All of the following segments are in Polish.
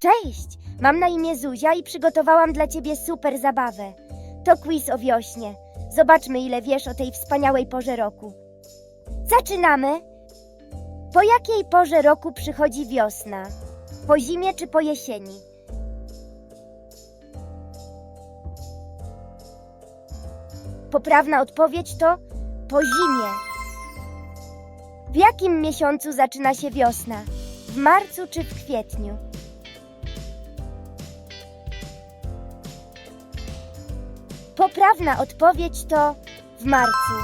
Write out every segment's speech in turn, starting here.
Cześć! Mam na imię Zuzia i przygotowałam dla ciebie super zabawę. To quiz o wiośnie. Zobaczmy, ile wiesz o tej wspaniałej porze roku. Zaczynamy! Po jakiej porze roku przychodzi wiosna? Po zimie czy po jesieni? Poprawna odpowiedź to po zimie. W jakim miesiącu zaczyna się wiosna? W marcu czy w kwietniu? Poprawna odpowiedź to w marcu.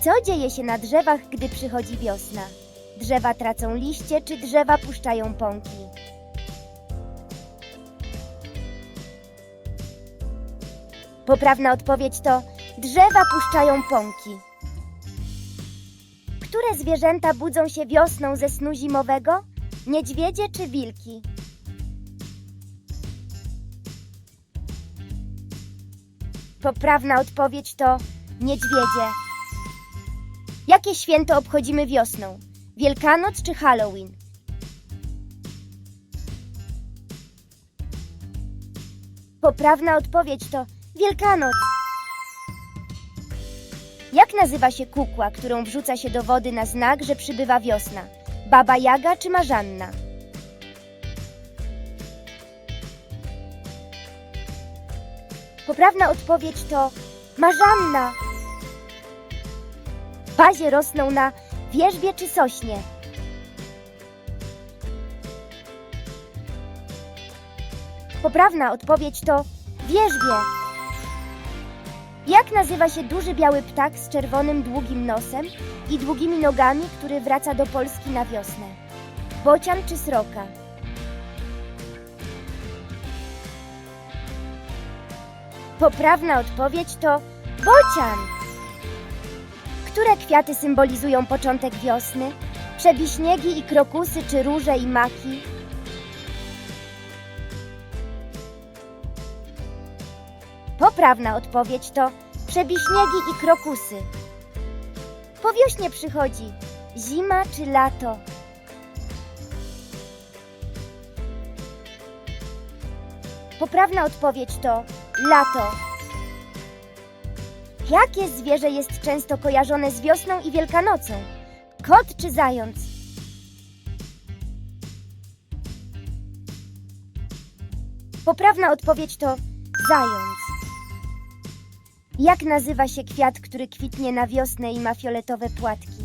Co dzieje się na drzewach, gdy przychodzi wiosna? Drzewa tracą liście, czy drzewa puszczają pąki? Poprawna odpowiedź to drzewa puszczają pąki. Które zwierzęta budzą się wiosną ze snu zimowego? Niedźwiedzie czy wilki? Poprawna odpowiedź to niedźwiedzie. Jakie święto obchodzimy wiosną? Wielkanoc czy Halloween? Poprawna odpowiedź to Wielkanoc. Jak nazywa się kukła, którą wrzuca się do wody na znak, że przybywa wiosna? Baba Jaga czy Marzanna? Poprawna odpowiedź to Marzanna. Pazie rosną na wierzbie czy sośnie. Poprawna odpowiedź to wierzbie. Jak nazywa się duży biały ptak z czerwonym długim nosem i długimi nogami, który wraca do Polski na wiosnę? Bocian czy sroka? Poprawna odpowiedź to bocian. Które kwiaty symbolizują początek wiosny? Przebiśniegi i krokusy, czy róże i maki? Poprawna odpowiedź to przebiśniegi i krokusy. Po wiośnie przychodzi zima czy lato? Poprawna odpowiedź to lato. Jakie zwierzę jest często kojarzone z wiosną i Wielkanocą? Kot czy zając? Poprawna odpowiedź to zając. Jak nazywa się kwiat, który kwitnie na wiosnę i ma fioletowe płatki?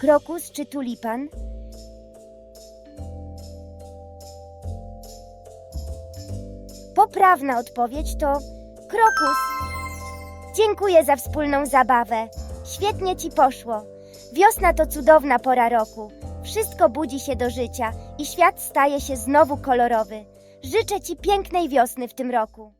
Krokus czy tulipan? Poprawna odpowiedź to krokus. Dziękuję za wspólną zabawę. Świetnie ci poszło. Wiosna to cudowna pora roku. Wszystko budzi się do życia i świat staje się znowu kolorowy. Życzę ci pięknej wiosny w tym roku.